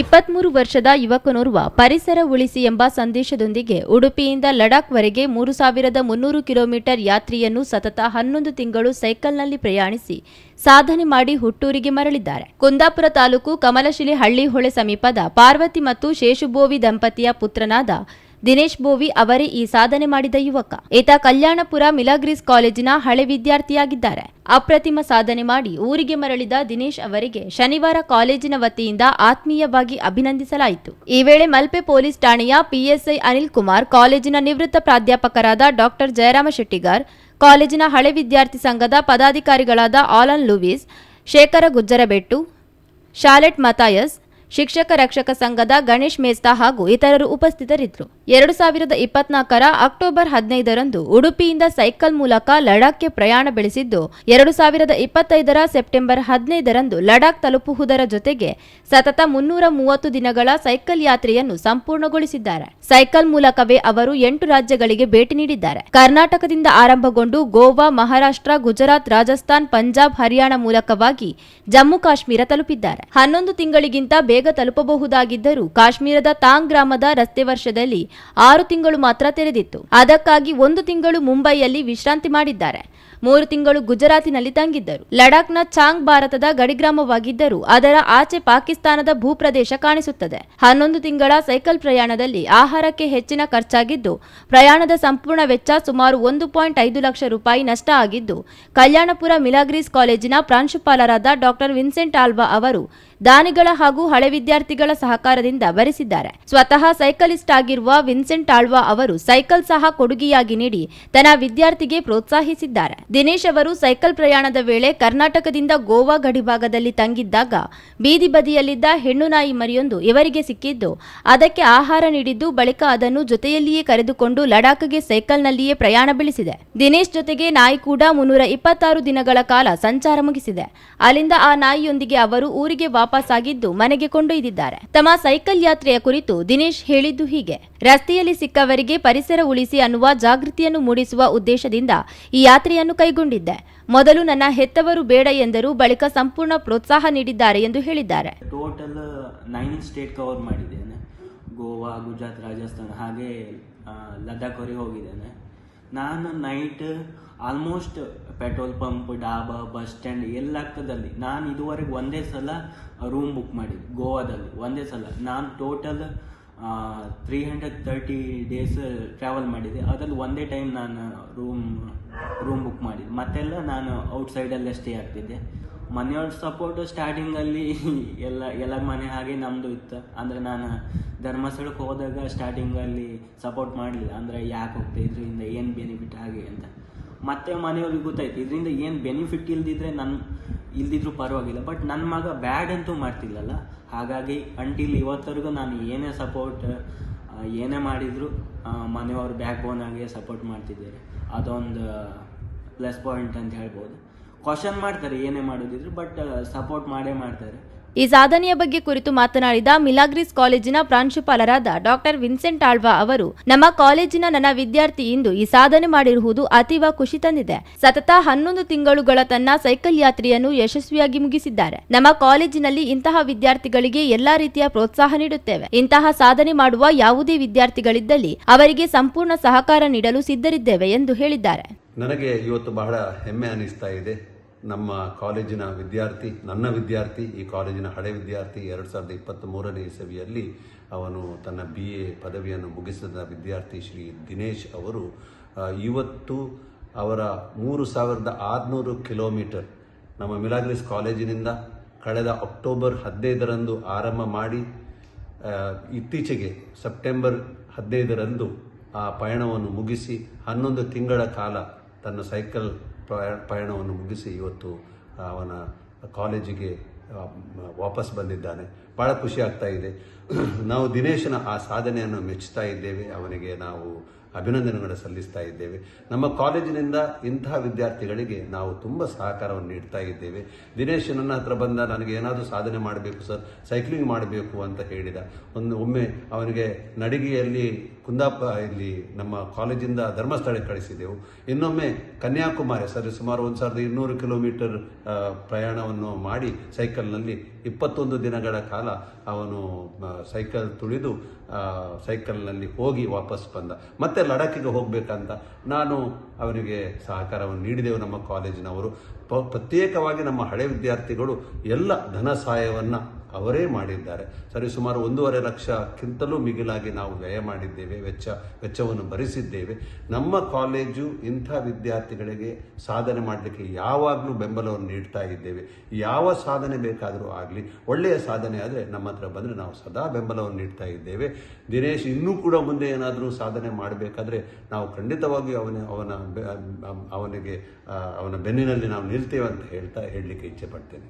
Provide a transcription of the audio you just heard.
ಇಪ್ಪತ್ಮೂರು ವರ್ಷದ ಯುವಕನೋರ್ವ ಪರಿಸರ ಉಳಿಸಿ ಎಂಬ ಸಂದೇಶದೊಂದಿಗೆ ಉಡುಪಿಯಿಂದ ಲಡಾಖ್ವರೆಗೆ ಮೂರು ಸಾವಿರದ ಮುನ್ನೂರು ಕಿಲೋಮೀಟರ್ ಯಾತ್ರೆಯನ್ನು ಸತತ ಹನ್ನೊಂದು ತಿಂಗಳು ಸೈಕಲ್ನಲ್ಲಿ ಪ್ರಯಾಣಿಸಿ ಸಾಧನೆ ಮಾಡಿ ಹುಟ್ಟೂರಿಗೆ ಮರಳಿದ್ದಾರೆ. ಕುಂದಾಪುರ ತಾಲೂಕು ಕಮಲಶಿಲೆ ಹಳ್ಳಿ ಹೊಳೆ ಸಮೀಪದ ಪಾರ್ವತಿ ಮತ್ತು ಶೇಷುಬೋವಿ ದಂಪತಿಯ ಪುತ್ರನಾದ ದಿನೇಶ್ ಬೋವಿ ಅವರೇ ಈ ಸಾಧನೆ ಮಾಡಿದ ಯುವಕ. ಈತ ಕಲ್ಯಾಣಪುರ ಮಿಲಾಗ್ರೀಸ್ ಕಾಲೇಜಿನ ಹಳೆ ವಿದ್ಯಾರ್ಥಿಯಾಗಿದ್ದಾರೆ. ಅಪ್ರತಿಮ ಸಾಧನೆ ಮಾಡಿ ಊರಿಗೆ ಮರಳಿದ ದಿನೇಶ್ ಅವರಿಗೆ ಶನಿವಾರ ಕಾಲೇಜಿನ ವತಿಯಿಂದ ಆತ್ಮೀಯವಾಗಿ ಅಭಿನಂದಿಸಲಾಯಿತು. ಈ ವೇಳೆ ಮಲ್ಪೆ ಪೊಲೀಸ್ ಠಾಣೆಯ ಪಿಎಸ್ಐ ಅನಿಲ್ ಕುಮಾರ್, ಕಾಲೇಜಿನ ನಿವೃತ್ತ ಪ್ರಾಧ್ಯಾಪಕರಾದ ಡಾಕ್ಟರ್ ಜಯರಾಮ ಶೆಟ್ಟಿಗಾರ್, ಕಾಲೇಜಿನ ಹಳೆ ವಿದ್ಯಾರ್ಥಿ ಸಂಘದ ಪದಾಧಿಕಾರಿಗಳಾದ ಆಲನ್ ಲೂವಿಸ್, ಶೇಖರ ಗುಜ್ಜರಬೆಟ್ಟು, ಶಾಲೆಟ್ ಮತಾಯಸ್ ಶಿಕ್ಷಕ ರಕ್ಷಕ ಸಂಘದ ಗಣೇಶ್ ಮೇಸ್ತಾ ಹಾಗೂ ಇತರರು ಉಪಸ್ಥಿತರಿದ್ದರು. ಎರಡು ಸಾವಿರದ ಇಪ್ಪತ್ನಾಲ್ಕರ ಅಕ್ಟೋಬರ್ ಹದಿನೈದರಂದು ಉಡುಪಿಯಿಂದ ಸೈಕಲ್ ಮೂಲಕ ಲಡಾಖ್ಗೆ ಪ್ರಯಾಣ ಬೆಳೆಸಿದ್ದು, ಎರಡು ಸಾವಿರದ ಇಪ್ಪತ್ತೈದರ ಸೆಪ್ಟೆಂಬರ್ ಹದಿನೈದರಂದು ಲಡಾಖ್ ತಲುಪುವುದರ ಜೊತೆಗೆ ಸತತ ಮುನ್ನೂರ ಮೂವತ್ತು ದಿನಗಳ ಸೈಕಲ್ ಯಾತ್ರೆಯನ್ನು ಸಂಪೂರ್ಣಗೊಳಿಸಿದ್ದಾರೆ. ಸೈಕಲ್ ಮೂಲಕವೇ ಅವರು ಎಂಟು ರಾಜ್ಯಗಳಿಗೆ ಭೇಟಿ ನೀಡಿದ್ದಾರೆ. ಕರ್ನಾಟಕದಿಂದ ಆರಂಭಗೊಂಡು ಗೋವಾ, ಮಹಾರಾಷ್ಟ್ರ, ಗುಜರಾತ್, ರಾಜಸ್ಥಾನ್, ಪಂಜಾಬ್, ಹರಿಯಾಣ ಮೂಲಕವಾಗಿ ಜಮ್ಮು ಕಾಶ್ಮೀರ ತಲುಪಿದ್ದಾರೆ. ಹನ್ನೊಂದು ತಿಂಗಳಿಗಿಂತ ಬೇಗ ತಲುಪಬಹುದಾಗಿದ್ದರೂ ಕಾಶ್ಮೀರದ ತಾಂಗ್ ಗ್ರಾಮದ ರಸ್ತೆ ವರ್ಷದಲ್ಲಿ ಆರು ತಿಂಗಳು ಮಾತ್ರ ತೆರೆದಿತ್ತು. ಅದಕ್ಕಾಗಿ ಒಂದು ತಿಂಗಳು ಮುಂಬೈಯಲ್ಲಿ ವಿಶ್ರಾಂತಿ ಮಾಡಿದ್ದಾರೆ. ಮೂರು ತಿಂಗಳು ಗುಜರಾತಿನಲ್ಲಿ ತಂಗಿದ್ದರು. ಲಡಾಖ್ನ ಚಾಂಗ್ ಭಾರತದ ಗಡಿಗ್ರಾಮವಾಗಿದ್ದರೂ ಅದರ ಆಚೆ ಪಾಕಿಸ್ತಾನದ ಭೂಪ್ರದೇಶ ಕಾಣಿಸುತ್ತದೆ. ಹನ್ನೊಂದು ತಿಂಗಳ ಸೈಕಲ್ ಪ್ರಯಾಣದಲ್ಲಿ ಆಹಾರಕ್ಕೆ ಹೆಚ್ಚಿನ ಖರ್ಚಾಗಿದ್ದು, ಪ್ರಯಾಣದ ಸಂಪೂರ್ಣ ವೆಚ್ಚ ಸುಮಾರು ಒಂದು ಪಾಯಿಂಟ್ ಐದು ಲಕ್ಷ ರೂಪಾಯಿ ನಷ್ಟ ಆಗಿದ್ದು, ಕಲ್ಯಾಣಪುರ ಮಿಲಾಗ್ರೀಸ್ ಕಾಲೇಜಿನ ಪ್ರಾಂಶುಪಾಲರಾದ ಡಾಕ್ಟರ್ ವಿನ್ಸೆಂಟ್ ಆಲ್ವಾ ಅವರು ದಾನಿಗಳ ಹಾಗೂ ಹಳೆ ವಿದ್ಯಾರ್ಥಿಗಳ ಸಹಕಾರದಿಂದ ಬರೆಸಿದ್ದಾರೆ. ಸ್ವತಃ ಸೈಕಲಿಸ್ಟ್ ಆಗಿರುವ ವಿನ್ಸೆಂಟ್ ಆಳ್ವಾ ಅವರು ಸೈಕಲ್ ಸಹ ಕೊಡುಗೆಯಾಗಿ ನೀಡಿ ತನ್ನ ವಿದ್ಯಾರ್ಥಿಗೆ ಪ್ರೋತ್ಸಾಹಿಸಿದ್ದಾರೆ. ದಿನೇಶ್ ಅವರು ಸೈಕಲ್ ಪ್ರಯಾಣದ ವೇಳೆ ಕರ್ನಾಟಕದಿಂದ ಗೋವಾ ಗಡಿಭಾಗದಲ್ಲಿ ತಂಗಿದ್ದಾಗ ಬೀದಿ ಬದಿಯಲ್ಲಿದ್ದ ಹೆಣ್ಣು ನಾಯಿ ಮರಿಯೊಂದು ಇವರಿಗೆ ಸಿಕ್ಕಿದ್ದು, ಅದಕ್ಕೆ ಆಹಾರ ನೀಡಿದ್ದು ಬಳಿಕ ಅದನ್ನು ಜೊತೆಯಲ್ಲಿಯೇ ಕರೆದುಕೊಂಡು ಲಡಾಖ್ಗೆ ಸೈಕಲ್ನಲ್ಲಿಯೇ ಪ್ರಯಾಣ ಬೆಳೆಸಿದೆ. ದಿನೇಶ್ ಜೊತೆಗೆ ನಾಯಿ ಕೂಡ ಮುನ್ನೂರ ಇಪ್ಪತ್ತಾರು ದಿನಗಳ ಕಾಲ ಸಂಚಾರ ಮುಗಿಸಿದೆ. ಅಲ್ಲಿಂದ ಆ ನಾಯಿಯೊಂದಿಗೆ ಅವರು ಊರಿಗೆ ವಾಪಸ್ಸಾಗಿದ್ದು ಮನೆಗೆ ಕೊಂಡೊಯ್ದಿದ್ದಾರೆ. ತಮ್ಮ ಸೈಕಲ್ ಯಾತ್ರೆಯ ಕುರಿತು ದಿನೇಶ್ ಹೇಳಿದ್ದು ಹೀಗೆ. ರಸ್ತೆಯಲ್ಲಿ ಸಿಕ್ಕವರಿಗೆ ಪರಿಸರ ಉಳಿಸಿ ಅನ್ನುವ ಜಾಗೃತಿಯನ್ನು ಮೂಡಿಸುವ ಉದ್ದೇಶದಿಂದ ಈ ಯಾತ್ರೆಯನ್ನು ಕೈಗೊಂಡಿದ್ದೆ. ಮೊದಲು ನನ್ನ ಹೆತ್ತವರು ಬೇಡ ಎಂದರು ಬಳಿಕ ಸಂಪೂರ್ಣ ಪ್ರೋತ್ಸಾಹ ನೀಡಿದ್ದಾರೆ ಎಂದು ಹೇಳಿದ್ದಾರೆ. ಟೋಟಲ್ ನೈನ್ ಸ್ಟೇಟ್ ಕವರ್ ಮಾಡಿದ್ದೇನೆ. ಗೋವಾ, ಗುಜರಾತ್, ರಾಜಸ್ಥಾನ ಹಾಗೆ ಲಡಾಖ್ ಹೋಗಿದ್ದೇನೆ. ನಾನು night almost petrol pump, dhaba, bus stand ಎಲ್ಲ ಎಲ್ಲಾಗ್ತದಲ್ಲಿ ನಾನು ಇದುವರೆಗೆ ಒಂದೇ ಸಲ ರೂಮ್ ಬುಕ್ ಮಾಡಿದ್ದು, ಗೋವಾದಲ್ಲಿ ಒಂದೇ ಸಲ. ನಾನು total three hundred thirty days travel ಮಾಡಿದೆ ಅದರಲ್ಲಿ ಒಂದೇ ಟೈಮ್ ನಾನು ರೂಮ್ ರೂಮ್ ಬುಕ್ ಮಾಡಿದ್ದೆ. ಮತ್ತೆಲ್ಲ ನಾನು ಔಟ್ಸೈಡಲ್ಲೇ ಸ್ಟೇ ಆಗ್ತಿದ್ದೆ. ಮನೆಯವ್ರ ಸಪೋರ್ಟ್ ಸ್ಟಾರ್ಟಿಂಗಲ್ಲಿ ಎಲ್ಲ ಎಲ್ಲ ಮನೆ ಹಾಗೆ ನಮ್ಮದು ಇತ್ತು. ಅಂದರೆ ನಾನು ಧರ್ಮಸ್ಥಳಕ್ಕೆ ಹೋದಾಗ ಸ್ಟಾರ್ಟಿಂಗಲ್ಲಿ ಸಪೋರ್ಟ್ ಮಾಡಲಿಲ್ಲ. ಅಂದರೆ ಯಾಕೆ ಹೋಗ್ತಾ ಇಂದ ಏನು ಬೆನಿಫಿಟ್ ಹಾಗೆ ಅಂತ. ಮತ್ತೆ ಮನೆಯವ್ರಿಗೆ ಗೊತ್ತಾಯ್ತು. ಇದರಿಂದ ಏನು ಬೆನಿಫಿಟ್ ಇಲ್ದಿದ್ರೆ ನನ್ನ ಇಲ್ದಿದ್ರು ಪರವಾಗಿಲ್ಲ. ಬಟ್ ನನ್ನ ಮಗ ಬ್ಯಾಡ್ ಅಂತೂ ಮಾಡ್ತಿಲ್ಲಲ್ಲ. ಹಾಗಾಗಿ ಅಂಟಿಲ್ ಇವತ್ತರೆಗೂ ನಾನು ಏನೇ ಸಪೋರ್ಟ್ ಏನೇ ಮಾಡಿದ್ರು ಮನೆಯವ್ರು ಬ್ಯಾಕ್ ಆಗಿ ಸಪೋರ್ಟ್ ಮಾಡ್ತಿದ್ದಾರೆ. ಅದೊಂದು ಪ್ಲಸ್ ಪಾಯಿಂಟ್ ಅಂತ ಹೇಳ್ಬೋದು. ಕ್ವಶನ್ ಮಾಡ್ತಾರೆ ಏನೇ ಮಾಡೋದಿದ್ರು ಬಟ್ ಸಪೋರ್ಟ್ ಮಾಡೇ ಮಾಡ್ತಾರೆ. ಈ ಸಾಧನೆಯ ಬಗ್ಗೆ ಕುರಿತು ಮಾತನಾಡಿದ ಮಿಲಾಗ್ರಿಸ್ ಕಾಲೇಜಿನ ಪ್ರಾಂಶುಪಾಲರಾದ ಡಾಕ್ಟರ್ ವಿನ್ಸೆಂಟ್ ಆಳ್ವಾ ಅವರು, ನಮ್ಮ ಕಾಲೇಜಿನ ನನ್ನ ವಿದ್ಯಾರ್ಥಿ ಇಂದು ಈ ಸಾಧನೆ ಮಾಡಿರುವುದು ಅತೀವ ಖುಷಿ ತಂದಿದೆ. ಸತತ ಹನ್ನೊಂದು ತಿಂಗಳುಗಳ ತನ್ನ ಸೈಕಲ್ ಯಾತ್ರೆಯನ್ನು ಯಶಸ್ವಿಯಾಗಿ ಮುಗಿಸಿದ್ದಾರೆ. ನಮ್ಮ ಕಾಲೇಜಿನಲ್ಲಿ ಇಂತಹ ವಿದ್ಯಾರ್ಥಿಗಳಿಗೆ ಎಲ್ಲಾ ರೀತಿಯ ಪ್ರೋತ್ಸಾಹ ನೀಡುತ್ತೇವೆ. ಇಂತಹ ಸಾಧನೆ ಮಾಡುವ ಯಾವುದೇ ವಿದ್ಯಾರ್ಥಿಗಳಿದ್ದಲ್ಲಿ ಅವರಿಗೆ ಸಂಪೂರ್ಣ ಸಹಕಾರ ನೀಡಲು ಸಿದ್ಧರಿದ್ದೇವೆ ಎಂದು ಹೇಳಿದ್ದಾರೆ. ನನಗೆ ಇವತ್ತು ಬಹಳ ಹೆಮ್ಮೆ ಅನಿಸ್ತಾ ಇದೆ. ನಮ್ಮ ಕಾಲೇಜಿನ ವಿದ್ಯಾರ್ಥಿ, ನನ್ನ ವಿದ್ಯಾರ್ಥಿ, ಈ ಕಾಲೇಜಿನ ಹಳೆ ವಿದ್ಯಾರ್ಥಿ ಎರಡು ಸಾವಿರದ ಇಪ್ಪತ್ತ್ ಮೂರನೇ ಇಸವಿಯಲ್ಲಿ ಅವನು ತನ್ನ ಬಿ ಎ ಪದವಿಯನ್ನು ಮುಗಿಸಿದ ವಿದ್ಯಾರ್ಥಿ ಶ್ರೀ ದಿನೇಶ್ ಅವರು ಇವತ್ತು ಅವರ ಮೂರು ಸಾವಿರದ ಆರುನೂರು ಕಿಲೋಮೀಟರ್ ನಮ್ಮ ಮಿಲಾಗ್ರಿಸ್ ಕಾಲೇಜಿನಿಂದ ಕಳೆದ ಅಕ್ಟೋಬರ್ ಹದಿನೈದರಂದು ಆರಂಭ ಮಾಡಿ ಇತ್ತೀಚೆಗೆ ಸೆಪ್ಟೆಂಬರ್ ಹದಿನೈದರಂದು ಆ ಪಯಣವನ್ನು ಮುಗಿಸಿ ಹನ್ನೊಂದು ತಿಂಗಳ ಕಾಲ ತನ್ನ ಸೈಕಲ್ ಪ್ರಯ- ಪಯಣವನ್ನು ಮುಗಿಸಿ ಇವತ್ತು ಅವನ ಕಾಲೇಜಿಗೆ ವಾಪಸ್ ಬಂದಿದ್ದಾನೆ. ಭಾಳ ಖುಷಿ ಆಗ್ತಾ ಇದೆ. ನಾವು ದಿನೇಶನ ಆ ಸಾಧನೆಯನ್ನು ಮೆಚ್ಚುತ್ತಾ ಇದ್ದೇವೆ. ಅವನಿಗೆ ನಾವು ಅಭಿನಂದನೆಗಳನ್ನು ಸಲ್ಲಿಸ್ತಾ ಇದ್ದೇವೆ. ನಮ್ಮ ಕಾಲೇಜಿನಿಂದ ಇಂತಹ ವಿದ್ಯಾರ್ಥಿಗಳಿಗೆ ನಾವು ತುಂಬ ಸಹಕಾರವನ್ನು ನೀಡ್ತಾ ಇದ್ದೇವೆ. ದಿನೇಶ್ ನನ್ನ ಹತ್ರ ಬಂದ, ನನಗೆ ಏನಾದರೂ ಸಾಧನೆ ಮಾಡಬೇಕು ಸರ್, ಸೈಕ್ಲಿಂಗ್ ಮಾಡಬೇಕು ಅಂತ ಹೇಳಿದ. ಒಂದು ಒಮ್ಮೆ ಅವನಿಗೆ ನಡಿಗೆಯಲ್ಲಿ ಕುಂದಾಪ, ಇಲ್ಲಿ ನಮ್ಮ ಕಾಲೇಜಿಂದ ಧರ್ಮಸ್ಥಳಕ್ಕೆ ಕಳಿಸಿದೆವು. ಇನ್ನೊಮ್ಮೆ ಕನ್ಯಾಕುಮಾರಿ, ಸರ್, ಸುಮಾರು ಒಂದು ಸಾವಿರದ ಇನ್ನೂರು ಕಿಲೋಮೀಟರ್ ಪ್ರಯಾಣವನ್ನು ಮಾಡಿ ಸೈಕಲ್ನಲ್ಲಿ ಇಪ್ಪತ್ತೊಂದು ದಿನಗಳ ಕಾಲ ಅವನು ಸೈಕಲ್ ತುಳಿದು ಸೈಕಲ್ನಲ್ಲಿ ಹೋಗಿ ವಾಪಸ್ ಬಂದ. ಮತ್ತೆ ಲಡಾಖಿಗೆ ಹೋಗಬೇಕಂತ ನಾನು ಅವನಿಗೆ ಸಹಕಾರವನ್ನು ನೀಡಿದೆವು ನಮ್ಮ ಕಾಲೇಜಿನವರು. ಪ್ರತ್ಯೇಕವಾಗಿ ನಮ್ಮ ಹಳೆ ವಿದ್ಯಾರ್ಥಿಗಳು ಎಲ್ಲ ಧನ ಸಹಾಯವನ್ನು ಅವರೇ ಮಾಡಿದ್ದಾರೆ. ಸರಿ, ಸುಮಾರು ಒಂದೂವರೆ ಲಕ್ಷಕ್ಕಿಂತಲೂ ಮಿಗಿಲಾಗಿ ನಾವು ವ್ಯಯ ಮಾಡಿದ್ದೇವೆ, ವೆಚ್ಚ, ವೆಚ್ಚವನ್ನು ಭರಿಸಿದ್ದೇವೆ. ನಮ್ಮ ಕಾಲೇಜು ಇಂಥ ವಿದ್ಯಾರ್ಥಿಗಳಿಗೆ ಸಾಧನೆ ಮಾಡಲಿಕ್ಕೆ ಯಾವಾಗಲೂ ಬೆಂಬಲವನ್ನು ನೀಡ್ತಾ ಇದ್ದೇವೆ. ಯಾವ ಸಾಧನೆ ಬೇಕಾದರೂ ಆಗಲಿ, ಒಳ್ಳೆಯ ಸಾಧನೆ ಆದರೆ ನಮ್ಮ ಹತ್ರ ಬಂದರೆ ನಾವು ಸದಾ ಬೆಂಬಲವನ್ನು ನೀಡ್ತಾ ಇದ್ದೇವೆ. ದಿನೇಶ್ ಇನ್ನೂ ಕೂಡ ಮುಂದೆ ಏನಾದರೂ ಸಾಧನೆ ಮಾಡಬೇಕಾದ್ರೆ ನಾವು ಖಂಡಿತವಾಗಿಯೂ ಅವನ ಅವನ, ಅವನಿಗೆ ಅವನ ಬೆನ್ನಿನಲ್ಲಿ ನಾವು ನಿಲ್ತೇವೆ ಅಂತ ಹೇಳ್ತಾ, ಹೇಳಲಿಕ್ಕೆ ಇಚ್ಛೆ ಪಡ್ತೇನೆ.